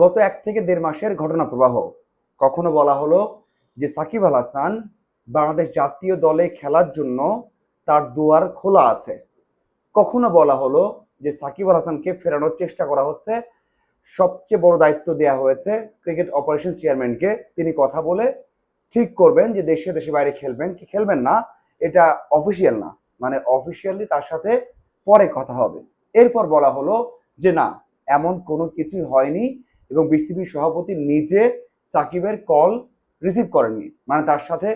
গত এক থেকে দেড় মাসের ঘটনা প্রবাহ। কখনো বলা হলো যে সাকিব আল হাসান বাংলাদেশ জাতীয় দলে খেলার জন্য তার দুয়ার খোলা আছে। কখনো বলা হলো যে সাকিব আল হাসানকে ফেরানোর চেষ্টা করা হচ্ছে। সবচেয়ে বড় দায়িত্ব দেওয়া হয়েছে ক্রিকেট অপারেশন চেয়ারম্যানকে। তিনি কথা বলে ঠিক করবেন যে দেশে দেশে বাইরে খেলবেন কি খেলবেন না, এটা অফিসিয়াল না। মানে অফিসিয়ালি তার সাথে পরে কথা হবে। এরপর বলা হলো যে না, এমন কোনো কিছুই হয়নি। এবং বিসিবি সভাপতি নিজে সাকিবের কল রিসিভ করেননি মানে তার সাথে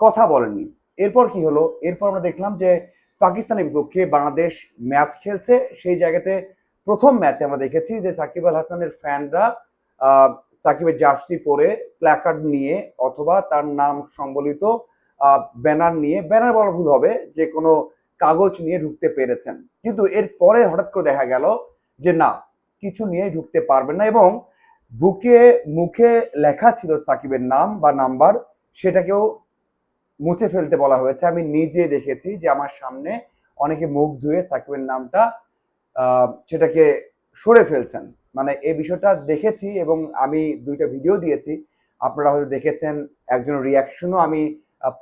কথা বলেননি। এরপর কি হলো? এরপর আমরা দেখলাম যে পাকিস্তানের বিপক্ষে বাংলাদেশ ম্যাচ খেলছে। সেই জায়গাতে প্রথম ম্যাচে আমরা দেখেছি যে সাকিব আল হাসানের ফ্যানরা সাকিবের জার্সি পরে প্ল্যাকার্ড নিয়ে অথবা তার নাম সম্বলিত ব্যানার নিয়ে, ব্যানার বলা ভুল হবে, যে কোনো কাগজ নিয়ে ঢুকতে পেরেছেন। কিন্তু এর পরে হঠাৎ করে দেখা গেল যে না, কিছু নিয়ে ঢুকতে পারবেন না এবং বুকে মুখে লেখা ছিল সাকিবের নাম বা নাম্বার, সেটাকেও মুছে ফেলতে বলা হয়েছে। আমি নিজে দেখেছি যে আমার সামনে অনেকে মুখ ধুয়ে সাকিবের নামটা সেটাকে সরে ফেলছেন। মানে এই বিষয়টা দেখেছি এবং আমি দুইটা ভিডিও দিয়েছি। আপনারা হয়তো দেখেছেন, একজন রিয়াকশনও আমি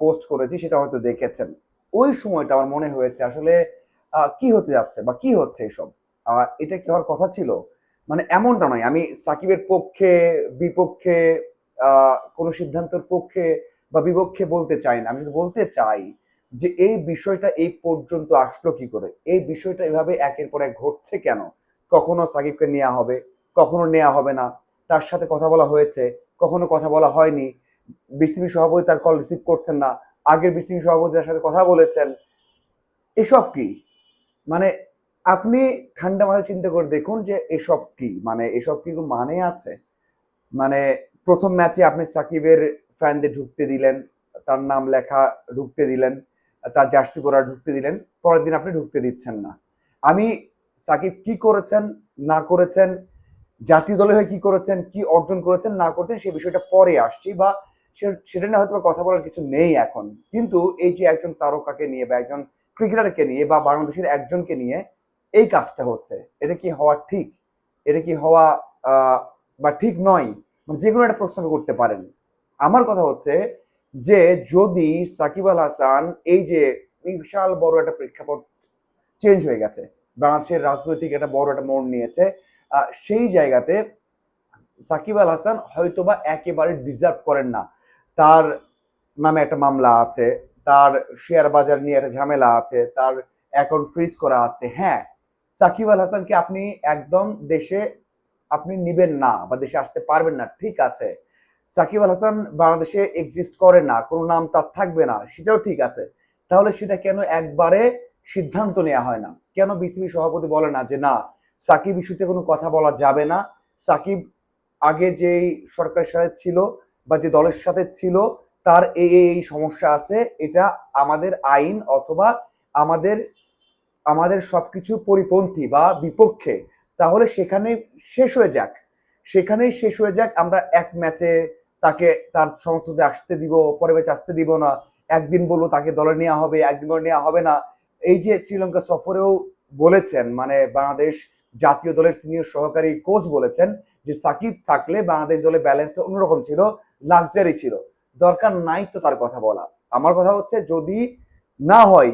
পোস্ট করেছি, সেটা হয়তো দেখেছেন। ওই সময়টা আমার মনে হয়েছে আসলে কি হতে যাচ্ছে বা কি হচ্ছে এসব? এটা কি হওয়ার কথা ছিল? মানে এমনটা নয়। আমি সাকিবের পক্ষে, বিপক্ষে কোনো সিদ্ধান্তের পক্ষে বা বিপক্ষে বলতে চাই না। আমি শুধু বলতে চাই যে এই বিষয়টা এই পর্যন্ত আসলো কি করে? এই বিষয়টা এভাবে একের পর এক ঘটছে কেন? কখনো সাকিবকে নেওয়া হবে, কখনো নেওয়া হবে না। তার সাথে কথা বলা হয়েছে, কখনো কথা বলা হয়নি। বিসিবি সভাপতি তার কল রিসিভ করছেন না। আগের বিসিবি সভাপতি তার সাথে কথা বলেছেন। এসব কি? মানে আপনি ঠান্ডা মাথায় চিন্তা করে দেখুন যে এসব কি? মানে এসব কি মানে আছে? মানে প্রথম ম্যাচে আপনি সাকিবের ফ্যানদের ঢুকতে দিলেন, তার নাম লেখা ঢুকতে দিলেন, তার জার্সি পরা ঢুকতে দিলেন, পরের দিন আপনি ঢুকতে দিচ্ছেন না। আমি সাকিব কি করেছেন, না করেছেন, জাতীয় দলে হয়ে কি করেছেন, কি অর্জন করেছেন, না করেছেন, সে বিষয়টা পরে আসছি বা সেটা নিয়ে হয়তো কথা বলার কিছু নেই এখন। কিন্তু এই যে একজন তারকাকে নিয়ে বা একজন ক্রিকেটারকে নিয়ে বা বাংলাদেশের একজনকে নিয়ে এই কাজটা হচ্ছে। এটা কি হওয়া ঠিক? এটা কি হওয়া বা ঠিক নয়? মানে যে কোনো একটা প্রশ্ন করতে পারেন। আমার কথা হচ্ছে যে, যদি সাকিব আল হাসান এই যে বিশাল বড় একটা প্রেক্ষাপট চেঞ্জ হয়ে গেছে, বাংলাদেশের রাজনৈতিক একটা বড় একটা মোড় নিয়েছে সেই জায়গাতে সাকিব আল হাসান হয়তোবা একেবারে ডিজার্ভ করেন না। তার নামে একটা মামলা আছে, তার শেয়ার বাজার নিয়ে একটা ঝামেলা আছে, তার অ্যাকাউন্ট ফ্রিজ করা আছে। হ্যাঁ সাকিব আল হাসানকে আপনি একদম দেশে আপনি নিবেন না বা দেশে আসতে পারবেন না, ঠিক আছে। সাকিব আল হাসান বাংলাদেশে এক্সিস্ট করে না, কোনো নাম তার থাকবে না, সেটাও ঠিক আছে। তাহলে সেটা কেন একবারে সিদ্ধান্ত নেওয়া হয় না? কেন বিসিবি সভাপতি বলে না যে না, সাকিব ইস্যুতে কোনো কথা বলা যাবে না? সাকিব আগে যেই সরকারের সাথে ছিল বা যে দলের সাথে ছিল, তার এই এই এই সমস্যা আছে, এটা আমাদের আইন অথবা আমাদের আমাদের সবকিছু পরিপন্থী বা বিপক্ষে, তাহলে সেখানে শেষ হয়ে যাক। সেখানেই শেষ হয়ে যাক, আমরা এক ম্যাচে তাকে তার সমর্থকদের আসতে দিব পরে ম্যাচ আসতে দিব না। একদিন বলব তাকে দলে নেওয়া হবে, একদিন বলে নেওয়া হবে না। এই যে শ্রীলঙ্কা সফরেও বলেছেন মানে বাংলাদেশ জাতীয় দলের সিনিয়র সহকারী কোচ বলেছেন যে সাকিব থাকলে বাংলাদেশ দলের ব্যালেন্সটা অন্যরকম ছিল লাক্সারি ছিল। দরকার নাই তো তার কথা বলা। আমার কথা হচ্ছে যদি না হয়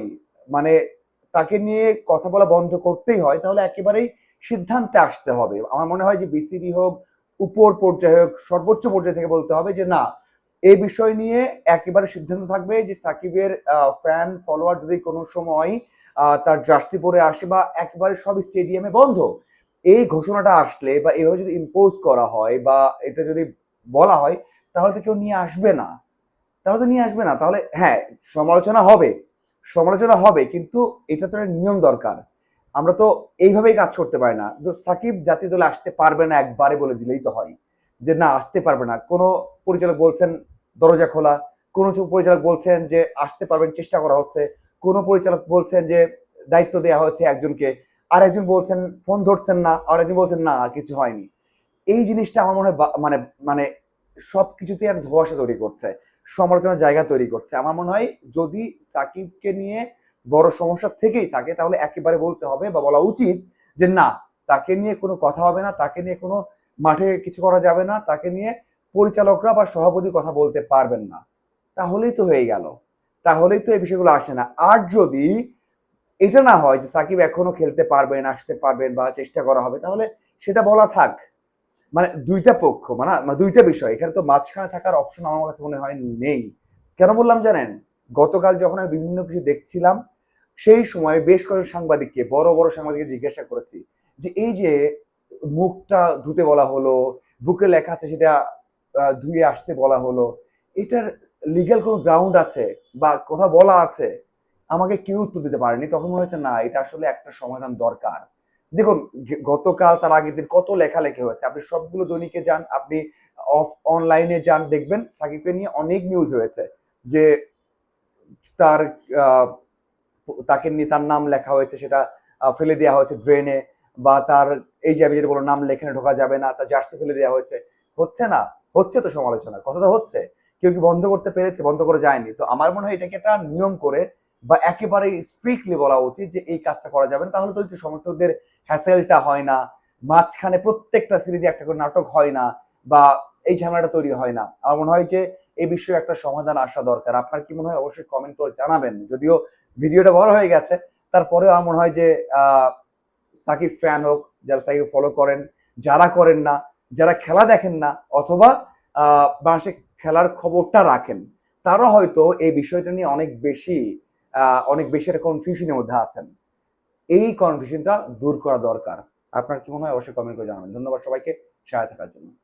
মানে তাকে নিয়ে কথা বলা বন্ধ করতেই হয়, তাহলে একেবারেই সিদ্ধান্তে আসতে হবে। আমার মনে হয় যে বিসিবি হোক, উপর পর্যায়ে হোক, সর্বোচ্চ পর্যায়ে থেকে বলতে হবে যে না, এই বিষয় নিয়ে একেবারে সিদ্ধান্ত থাকবে যে সাকিবের ফ্যান ফলোয়ার যদি কোনো সময় তার জার্সি পরে আসে বা একেবারে সব স্টেডিয়ামে বন্ধ, এই ঘোষণাটা আসলে বা এভাবে যদি ইম্পোজ করা হয় বা এটা যদি বলা হয়, তাহলে তো কেউ নিয়ে আসবে না। তাহলে তো নিয়ে আসবে না। তাহলে হ্যাঁ সমালোচনা হবে। সমালোচনা হবে, কিন্তু এটা তো নিয়ম দরকার। আমরা তো এইভাবেই কাজ করতে পারি না। সাকিব জাতীয় দলে আসতে পারবে না একবারে বলে দিলেই তো হয়, যে না, আসতে পারবে না। কোনো পরিচালক বলছেন, দরজা খোলা। কোনো পরিচালক বলছেন যে, আসতে পারবেন, চেষ্টা করা হচ্ছে। কোনো পরিচালক বলছেন যে, দায়িত্ব দেওয়া হচ্ছে একজনকে। আর একজন বলছেন, ফোন ধরছেন না। আর একজন বলছেন, না কিছু হয়নি। এই জিনিসটা আমার মনে হয় মানে মানে সব কিছুতে আর ধোয়াশা তৈরি করছে। সমালোচনার জায়গা তৈরি করছে। আমার মনে হয় যদি সাকিবকে নিয়ে বড় সমস্যা থেকেই থাকে, তাহলে একেবারে বলতে হবে বা বলা উচিত যে না, তাকে নিয়ে কোনো কথা হবে না, তাকে নিয়ে কোনো মাঠে কিছু করা যাবে না, তাকে নিয়ে পরিচালকরা বা সভাপতি কথা বলতে পারবেন না। তাহলেই তো হয়ে গেল। তাহলেই তো এই বিষয়গুলো আসে না। আর যদি এটা না হয় যে সাকিব এখনও খেলতে পারবেন আসতে পারবেন বা চেষ্টা করা হবে, তাহলে সেটা বলা থাক। মানে দুইটা পক্ষ মানে মানে দুইটা বিষয়। এখানে তো মাঝখানে থাকার অপশন আমার কাছে মনে হয় নেই। কেন বললাম জানেন? গতকাল যখন আমি বিভিন্ন কিছু দেখছিলাম, সেই সময় বেশ কয়েকজন সাংবাদিককে, বড় বড় সাংবাদিককে জিজ্ঞাসা করেছি যে, এই যে মুখটা ধুতে বলা হলো, বুকে লেখা আছে সেটা ধুয়ে আসতে বলা হলো, এটার লিগ্যাল কোনো গ্রাউন্ড আছে বা কথা বলা আছে? আমাকে কেউ উত্তর দিতে পারেনি। তখন মনে হচ্ছে, না, এটা আসলে একটা সমাধান দরকার। দেখুন গতকাল তার আগের দিন কত লেখালেখি হয়েছে। আপনি সবগুলো দৈনিকে যান, আপনি অফ, অনলাইনে যান, দেখবেন সাকিবকে নিয়ে অনেক নিউজ হয়েছে যে তার তাকে নিয়ে তার নাম লেখা হয়েছে, সেটা ফেলে দেওয়া হয়েছে ড্রেনে বা তার, এই যে আমি বললাম নাম লেখানে ঢোকা যাবে না, তার জার্সি ফেলে দেওয়া হয়েছে। হচ্ছে না, হচ্ছে তো সমালোচনা কথা তো হচ্ছে। কেউ কি বন্ধ করতে পেরেছে? বন্ধ করে যায়নি। তো আমার মনে হয় এটাকে একটা নিয়ম করে বা একেবারে স্ট্রিক্টলি বলা উচিত যে এই কাজটা করা যাবে না। তাহলে তো সমর্থকদের হ্যাসেলটা হয় না, মাঝখানে প্রত্যেকটা সিরিজে একটা করে নাটক হয় না বা এই ঝামেলাটা তৈরি হয় না। আমার মনে হয় যে এই বিষয়ে একটা সমাধান আসা দরকার। আপনার কি মনে হয়? অবশ্যই কমেন্ট করে জানাবেন। যদিও ভিডিওটা বড় হয়ে গেছে, তারপরেও আমার মনে হয় যে সাকিব ফ্যান হোক, যারা সাকিব ফলো করেন, যারা করেন না, যারা খেলা দেখেন না, অথবা বাংলাদেশে খেলার খবরটা রাখেন, তারা হয়তো এই বিষয়টা নিয়ে অনেক বেশি অনেক বেশি একটা কনফিউশনের মধ্যে আছেন। এই কনফিউশনটা দূর করা দরকার। আপনার কি মনে হয়? অবশ্যই কমেন্ট করে জানাবেন। ধন্যবাদ সবাইকে। সহায় থাকার জন্য।